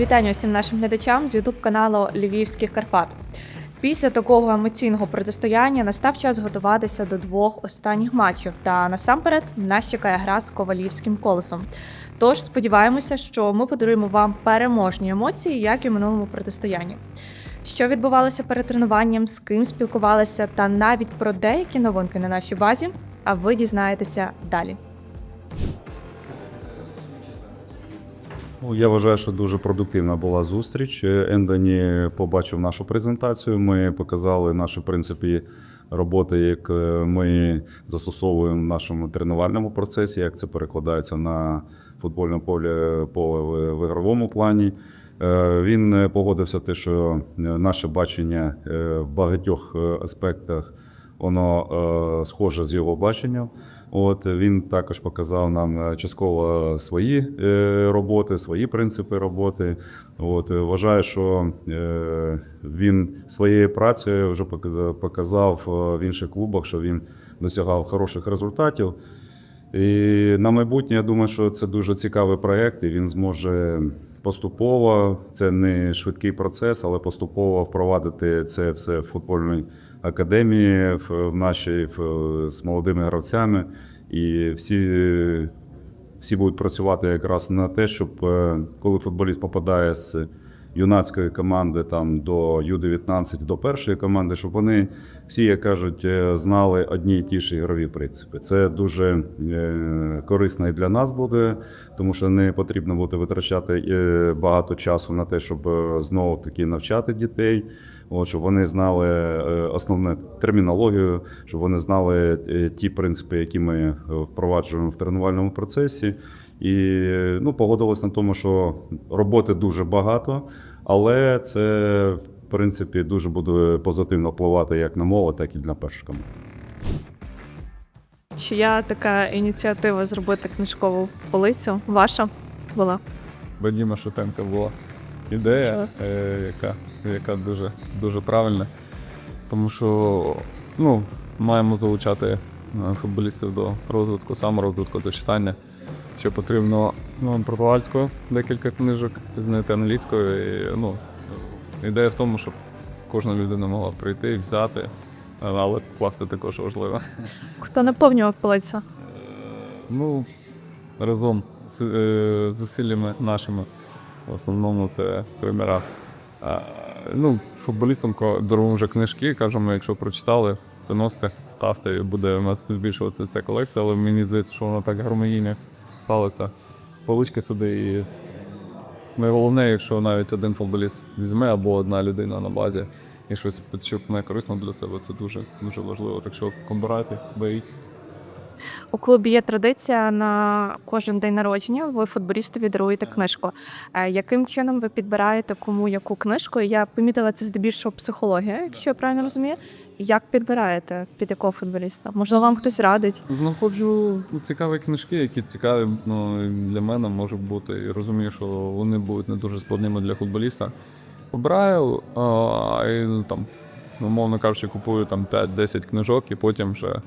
Вітання усім нашим глядачам з Ютуб каналу Львівських Карпат. Після такого емоційного протистояння настав час готуватися до двох останніх матчів. Та насамперед нас чекає гра з ковалівським колесом. Тож сподіваємося, що ми подаруємо вам переможні емоції, як і в минулому протистоянні. Що відбувалося перед тренуванням, з ким спілкувалися, та навіть про деякі новинки на нашій базі. А ви дізнаєтеся далі. Ну, я вважаю, що дуже продуктивна була зустріч. Ендоні побачив нашу презентацію. Ми показали наші принципи роботи, як е, ми застосовуємо в нашому тренувальному процесі, як це перекладається на футбольне поле поле в- ігровому плані. Е, Він е, погодився те, що наше бачення в багатьох аспектах воно схоже з його баченням. От він також показав нам е, частково свої е, роботи, свої принципи роботи. От е, вважаю, що він своєю працею вже показав в інших клубах, що він досягав хороших результатів. І на майбутнє я думаю, що це дуже цікавий проєкт, і він зможе поступово, це не швидкий процес, але поступово впровадити це все в футбольній академії, в, нашій з молодими гравцями. І всі, всі будуть працювати якраз на те, щоб е, коли футболіст попадає з юнацької команди там до Ю-19 до першої команди, щоб вони всі, як кажуть, е, знали одні і ті ж ігрові принципи. Це дуже е, корисно і для нас буде, тому що не потрібно буде витрачати е, багато часу на те, щоб знову таки навчати дітей. От, щоб вони знали основну термінологію, щоб вони знали ті принципи, які ми впроваджуємо в тренувальному процесі. І ну, погодилось на тому, що роботи дуже багато, але це, в принципі, дуже буде позитивно впливати як на молодь, так і на першу команду. Чия така ініціатива зробити книжкову полицю ваша була? Вадима Шутенка була ідея, Клас. е, яка, яка дуже, дуже правильна. Тому що ну, маємо залучати е, футболістів до розвитку, саморозвитку, до читання. Що потрібно ну, португальською декілька книжок, знайти англійською. І, ну, ідея в тому, щоб кожна людина могла прийти і взяти, але класти також важливо. Хто наповнював полицю? Ну, разом з е, зусиллями нашими. В основному це тренера. А, ну, футболістам даруємо вже книжки, кажемо, якщо прочитали, приносите, ставте, і буде у нас збільшуватися ця колекція, але мені здається, що вона так гармонійно сталася. Полички сюди і найголовне, якщо навіть один футболіст візьме або одна людина на базі і щось підчерпне корисно для себе, це дуже, дуже важливо. Так що комбирайте, беріть. У клубі є традиція на кожен день народження. Ви футболістові даруєте книжку. Е, Яким чином ви підбираєте кому яку книжку? Я помітила це здебільшого психологія, якщо я правильно розумію. Як підбираєте під якого футболіста? Можливо, вам хтось радить? Знаходжу цікаві книжки, які цікаві ну, для мене можуть бути. І розумію, що вони будуть не дуже складними для футболіста. Обираю а, і ну, там, умовно кажучи, купую там 5-10 книжок і потім вже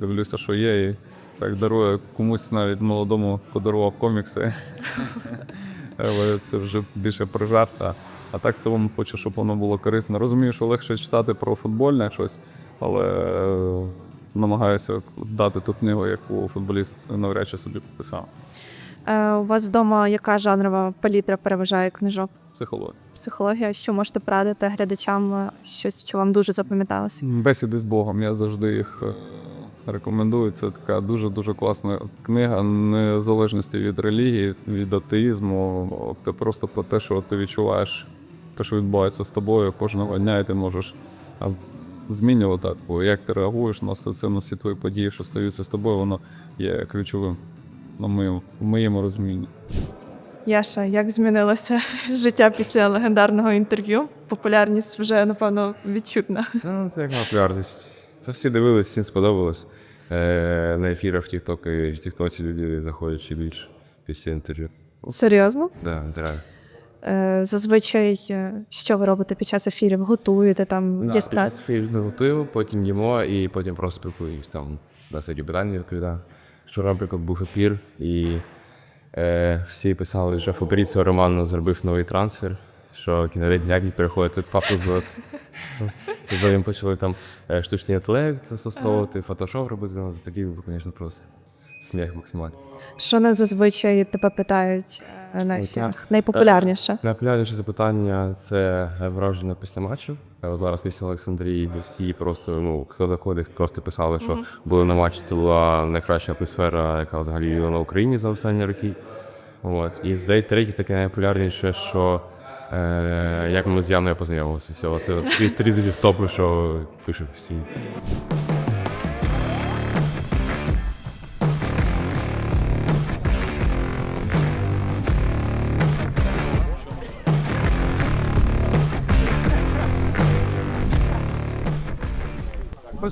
дивлюся, що є. І так дарую комусь навіть молодому подарував комікси. Але це вже більше про жарт. А, так в цілому хочу, щоб воно було корисно. Розумію, що легше читати про футбольне щось, але е, намагаюся дати ту книгу, яку футболіст навряд чи собі підписав. Е, У вас вдома яка жанрова палітра переважає книжок? Психологія. Психологія, що можете порадити глядачам е, щось, що вам дуже запам'яталося? Бесіди з Богом. Я завжди їх е, рекомендую. Це така дуже дуже класна книга, незалежності від релігії, від атеїзму. Це просто про те, що ти відчуваєш, те, що відбувається з тобою кожного дня, і ти можеш змінювати. Бо як ти реагуєш на все це, на всі твої події, що стаються з тобою, воно є ключовим на моєму, в моєму розумінні. Яша, як змінилося життя після легендарного інтерв'ю? Популярність вже напевно відчутна. Це, ну, це як популярність. Це всі дивились, всім сподобалось. Е, на ефірах в TikTok і в TikTok люди заходять ще більше після інтерв'ю. Серйозно? Да, да. Е, зазвичай, е, що ви робите під час ефірів? Готуєте там Да, під час ефірів ми готуємо, потім їмо і потім просто спілкуємось. Там на сайті питання відповідаю. Вчора, наприклад, був ефір, і Е, всі писали, що Фабріціо Романо зробив новий трансфер, що кінолет ніяк переходить тут папу зброс. І потім почали там е, штучний інтелект застосовувати, фотошоп робити. Ну, це такий, звісно, просто сміх максимальний. Що не зазвичай тебе питають е, на Ну, ефірах? Найпопулярніше. Найпопулярніше запитання це враження після матчу. Е, От зараз після Олександрії всі просто, ну, хто заходив, просто писали, що були на матчі. Це була найкраща атмосфера, яка взагалі була на Україні за останні роки. От. І за третє таке найпопулярніше, що е, як ми з Яною познайомилися. Все, це три топу, що пише постійно.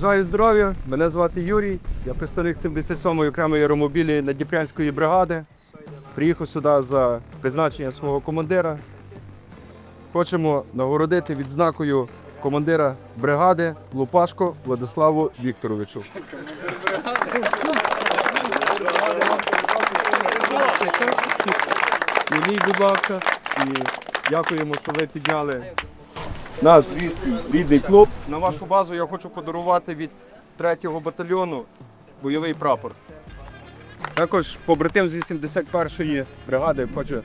Бажаю здоров'я. Мене звати Юрій. Я представник 77-ї окремої аеромобілі Надніпрянської бригади. Приїхав сюди за призначення свого командира. Хочемо нагородити відзнакою командира бригади Лупашко Владиславу Вікторовичу. Юрій, будь ласка, і дякуємо, що ви підняли наш рідний клуб. На вашу базу я хочу подарувати від 3-го батальйону бойовий прапор. Також побратим з 81-ї бригади хоче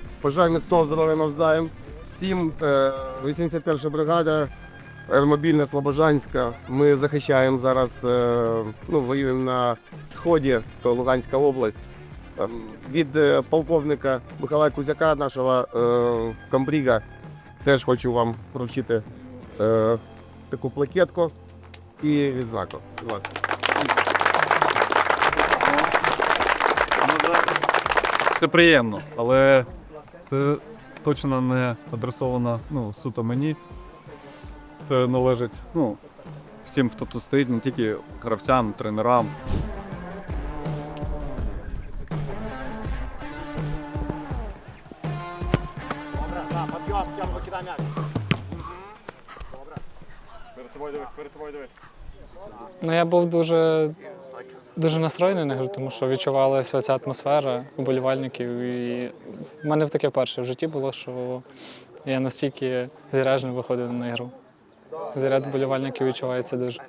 міцного здоров'я навзаєм. Всім е, 81 бригада, аеромобільна Слобожанська. Ми захищаємо зараз, е, ну, воюємо на сході, то Луганська область. Ем, Від е, полковника Михайла Кузяка, нашого е, комбріга, теж хочу вам вручити е, таку плакетку і відзнаку. Будь ласка. Це приємно, але це точно не адресовано ну, суто мені. Це належить ну, всім, хто тут стоїть, не тільки гравцям, тренерам. Ну, я був дуже, дуже настроєний на гру, тому що відчувалася ця атмосфера вболівальників. І в мене таке перше в житті було, що я настільки заряджено виходив на ігру. Заряд вболівальників відчувається дуже.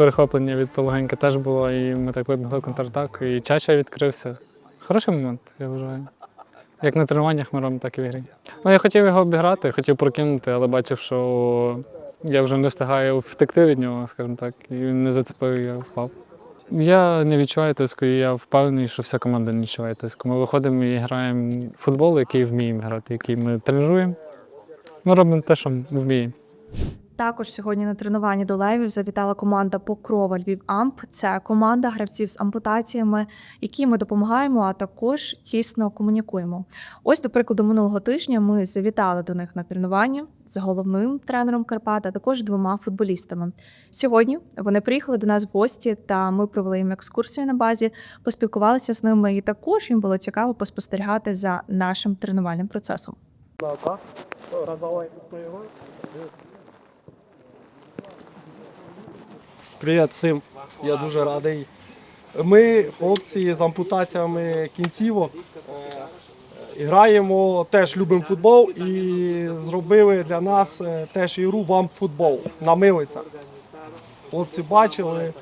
Перехоплення від полегенька теж було, і ми так вибігли контратаку, і Чача відкрився. Хороший момент, я вважаю. Як на тренуваннях ми робимо, так і в ігрі. Ну, я хотів його обіграти, хотів прокинути, але бачив, що я вже не встигаю втекти від нього, скажімо так, і він не зацепив, і я впав. Я не відчуваю тиску, і я впевнений, що вся команда не відчуває тиску. Ми виходимо і граємо в футбол, який вміємо грати, який ми тренуємо. Ми робимо те, що ми вміємо. Також сьогодні на тренуванні до левів завітала команда Покрова Львів Амп. Це команда гравців з ампутаціями, які ми допомагаємо, а також тісно комунікуємо. Ось, до прикладу, минулого тижня ми завітали до них на тренування з головним тренером Карпат, а також двома футболістами. Сьогодні вони приїхали до нас в гості, та ми провели їм екскурсію на базі, поспілкувалися з ними, і також їм було цікаво поспостерігати за нашим тренувальним процесом. Привіт всім, я дуже радий. Ми, хлопці з ампутаціями кінцівок, е, граємо, теж любимо футбол і зробили для нас е, теж ігру вам футбол на милицях. Хлопці бачили.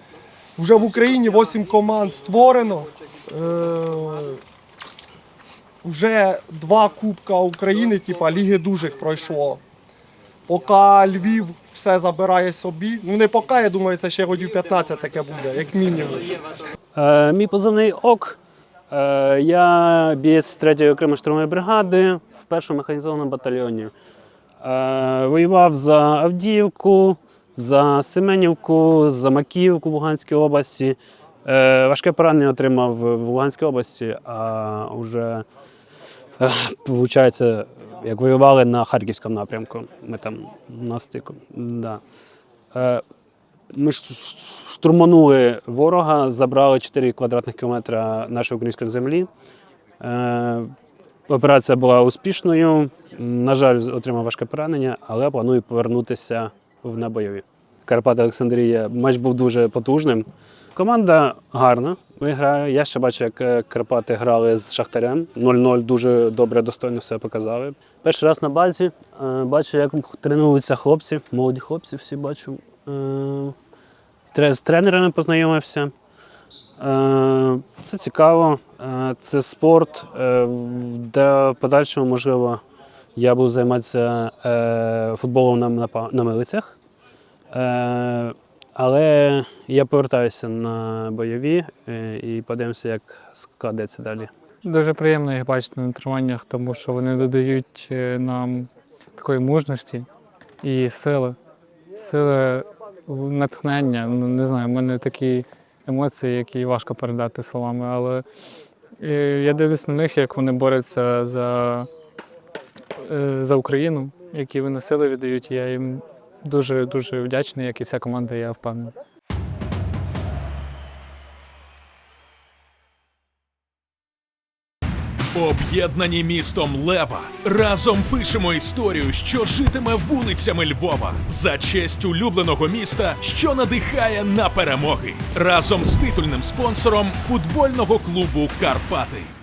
Вже в Україні 8 команд створено. Е, Вже два Кубка України, типа Ліги дужих пройшло. Поки Львів все забирає собі. Ну не поки, я думаю, це ще годів 15 таке буде, як мінімум. Е, мій позивний ОК. Е, я бієць 3-ї окремої штурмової бригади в першому механізованому батальйоні. Е, воював за Авдіївку, за Семенівку, за Макіївку в Луганській області. Важке поранення отримав в Луганській області, а вже, виходить, як воювали на Харківському напрямку. Ми там на стику. Да. Е, ми штурманули ворога, забрали 4 квадратних кілометра нашої української землі. Е, Операція була успішною. На жаль, отримав важке поранення, але планую повернутися в набойові. Карпат Олександрія матч був дуже потужним. Команда гарна грає. Я ще бачу, як е, Карпати грали з Шахтарем. 0-0 дуже добре, достойно все показали. Перший раз на базі е, бачу, як тренуються хлопці, молоді хлопці, всі бачу. Е, З тренерами познайомився. Це цікаво, це спорт, де в подальшому, можливо, я буду займатися футболом на милицях. Е, але я повертаюся на бойові е, і подивимося, як складеться далі. Дуже приємно їх бачити на тренуваннях, тому що вони додають е, нам такої мужності і сили. Сили, натхнення. Ну, не знаю, в мене такі емоції, які важко передати словами. Але я дивлюсь на них, як вони борються за, за Україну, які вони сили віддають. Я їм дуже дуже вдячний, як і вся команда, я впевнений. Об'єднані містом Лева разом пишемо історію, що житиме вулицями Львова за честь улюбленого міста, що надихає на перемоги разом з титульним спонсором футбольного клубу Карпати.